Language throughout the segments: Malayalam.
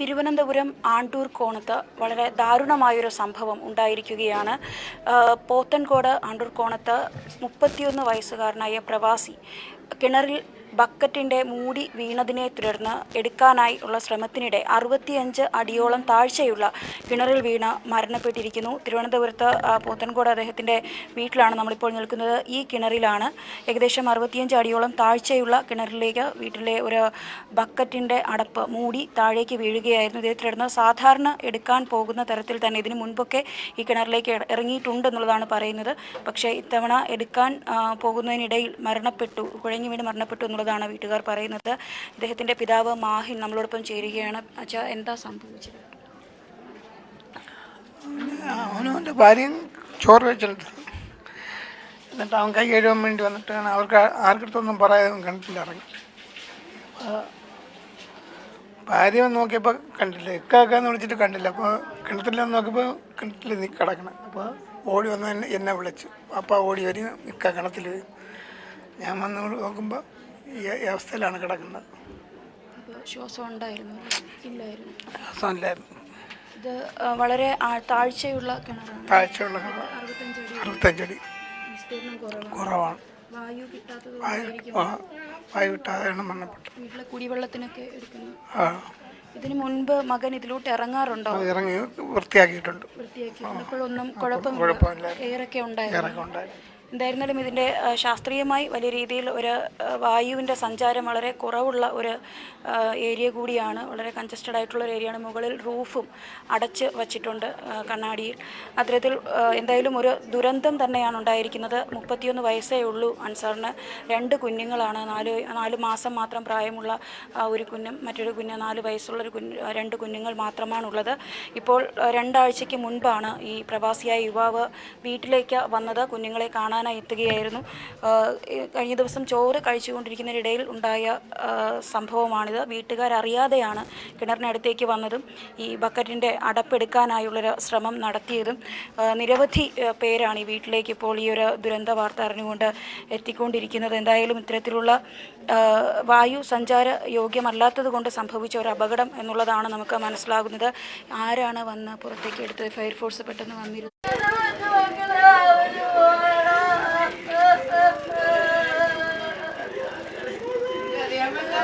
തിരുവനന്തപുരം ആണ്ടൂർ കോണത്ത് വളരെ ദാരുണമായൊരു സംഭവം ഉണ്ടായിരിക്കുകയാണ്. പോത്തൻകോട് ആണ്ടൂർ കോണത്ത് മുപ്പത്തിയൊന്ന് വയസ്സുകാരനായ പ്രവാസി കിണറിൽ ബക്കറ്റിന്റെ മൂടി വീണതിനെ തുടർന്ന് എടുക്കാനായി ഉള്ള ശ്രമത്തിനിടെ അറുപത്തിയഞ്ച് അടിയോളം താഴ്ചയുള്ള കിണറിൽ വീണ മരണപ്പെട്ടിരിക്കുന്നു. തിരുവനന്തപുരത്ത് പോത്തൻകോട് അദ്ദേഹത്തിന്റെ വീട്ടിലാണ് നമ്മളിപ്പോൾ നിൽക്കുന്നത്. ഈ കിണറിലാണ് ഏകദേശം അറുപത്തിയഞ്ച് അടിയോളം താഴ്ചയുള്ള കിണറിലേക്ക് വീട്ടിലെ ഒരു ബക്കറ്റിന്റെ അടപ്പ് മൂടി താഴേക്ക് വീഴുകയായിരുന്നു. ഇതേ തുടർന്ന് സാധാരണ എടുക്കാൻ പോകുന്ന തരത്തിൽ തന്നെ ഇതിനു മുൻപൊക്കെ ഈ കിണറിലേക്ക് ഇറങ്ങിയിട്ടുണ്ട് ഇറങ്ങിയിട്ടുണ്ടെന്നുള്ളതാണ് പറയുന്നത്. പക്ഷേ ഇത്തവണ എടുക്കാൻ പോകുന്നതിനിടയിൽ മരണപ്പെട്ടു. കുഴഞ്ഞു വീണ് മരണപ്പെട്ടു എന്നുള്ളതാണ് വീട്ടുകാർ പറയുന്നത്. ഇദ്ദേഹത്തിന്റെ പിതാവ് മാഹിൻ നമ്മളോടൊപ്പം ചേരുകയാണ്. അച്ഛാ എന്താ സംഭവിച്ചത്? അവനവന്റെ ഭാര്യയും ചോറ് വെച്ചിട്ടുണ്ട്. എന്നിട്ട് അവൻ കൈ കഴുകാൻ വേണ്ടി വന്നിട്ടാണ് അവർക്ക് ആർക്കടുത്തൊന്നും പറയാതെ കണ്ടിട്ടില്ല ഇറങ്ങി. ഭാര്യ നോക്കിയപ്പോൾ കണ്ടില്ല. ഇക്കാക്കാന്ന് വിളിച്ചിട്ട് കണ്ടില്ല. അപ്പോൾ കിണറ്റില്ല എന്ന് നോക്കിയപ്പോൾ കിണറ്റിൽ നീ കിടക്കണം. അപ്പോൾ ഓടി വന്ന് എന്നെ വിളിച്ചു. അപ്പോൾ ഓടി വരും. ഇക്ക കിണറ്റിൽ വീഴും. ഞാൻ വന്ന് നോക്കുമ്പോൾ ഈ അവസ്ഥയിലാണ് കിടക്കുന്നത്. ശ്വാസം ഉണ്ടായിരുന്നു ഇല്ലായിരുന്നു. അവസ്ഥയില്ലായിരുന്നു ഇത് വളരെ താഴ്ചയുള്ള കിണറാണ്. താഴ്ചയുള്ള കിണർ. അറുപത്തഞ്ച് അറുപത്തഞ്ചടി കുറവാണ്. വായു കിട്ടാതെയാണ് മരണപ്പെട്ടത്. വീട്ടിലെ കുടിവെള്ളത്തിനൊക്കെ എടുക്കുന്നു. ഇതിനു മുൻപ് മകൻ ഇതിലോട്ട് ഇറങ്ങാറുണ്ടോ? ഇറങ്ങി വൃത്തിയാക്കിയിട്ടുണ്ട്. വൃത്തിയാക്കി അപ്പോഴൊന്നും ഉണ്ടായിരുന്നു. ഇറക്കം ഉണ്ടായിരുന്നു. എന്തായിരുന്നാലും ഇതിന്റെ ശാസ്ത്രീയമായി വലിയ രീതിയിൽ ഒരു വായുവിന്റെ സഞ്ചാരം വളരെ കുറവുള്ള ഒരു ഏരിയ കൂടിയാണ് വളരെ കൺജസ്റ്റഡ് ആയിട്ടുള്ള ഒരു ഏരിയയാണ്. മുകളിൽ റൂഫും അടച്ച് വച്ചിട്ടുണ്ട് കണ്ണാടിയിൽ. അത്തരത്തിൽ എന്തായാലും ഒരു ദുരന്തം തന്നെയാണ് ഉണ്ടായിരിക്കുന്നത്. മുപ്പത്തിയൊന്ന് വയസ്സേ ഉള്ളൂ അൻസാറിന്. രണ്ട് കുഞ്ഞുങ്ങളാണ്. നാല് നാല് മാസം മാത്രം പ്രായമുള്ള ഒരു കുഞ്ഞും മറ്റൊരു കുഞ്ഞ് നാല് വയസ്സുള്ള ഒരു കുഞ്ഞ് രണ്ട് കുഞ്ഞുങ്ങൾ മാത്രമാണുള്ളത്. ഇപ്പോൾ രണ്ടാഴ്ചയ്ക്ക് മുൻപാണ് ഈ പ്രവാസിയായ യുവാവ് വീട്ടിലേക്ക് വന്നത്. കുഞ്ഞുങ്ങളെ കാണാനായി എത്തുകയായിരുന്നു കഴിഞ്ഞ ദിവസം ചോറ് കഴിച്ചുകൊണ്ടിരിക്കുന്നതിനിടയിൽ ഉണ്ടായ സംഭവമാണിത്. വീട്ടുകാരറിയാതെയാണ് കിണറിനടുത്തേക്ക് വന്നതും ഈ ബക്കറ്റിന്റെ അടപ്പെടുക്കാനായുള്ളൊരു ശ്രമം നടത്തിയതും. നിരവധി പേരാണ് ഈ വീട്ടിലേക്ക് ഇപ്പോൾ ഈ ഒരു ദുരന്ത വാർത്ത അറിഞ്ഞുകൊണ്ട് എത്തിക്കൊണ്ടിരിക്കുന്നത്. എന്തായാലും ഇത്തരത്തിലുള്ള വായു സഞ്ചാര യോഗ്യമല്ലാത്തത് കൊണ്ട് സംഭവിച്ച ഒരു അപകടം എന്നുള്ളതാണ് നമുക്ക് മനസ്സിലാകുന്നത്. ആരാണ് വന്ന് പുറത്തേക്ക് എടുത്തത്? ഫയർഫോഴ്സ് പെട്ടെന്ന് വന്നിരുന്നു.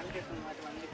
పనిచేస్తుంది అటువంటి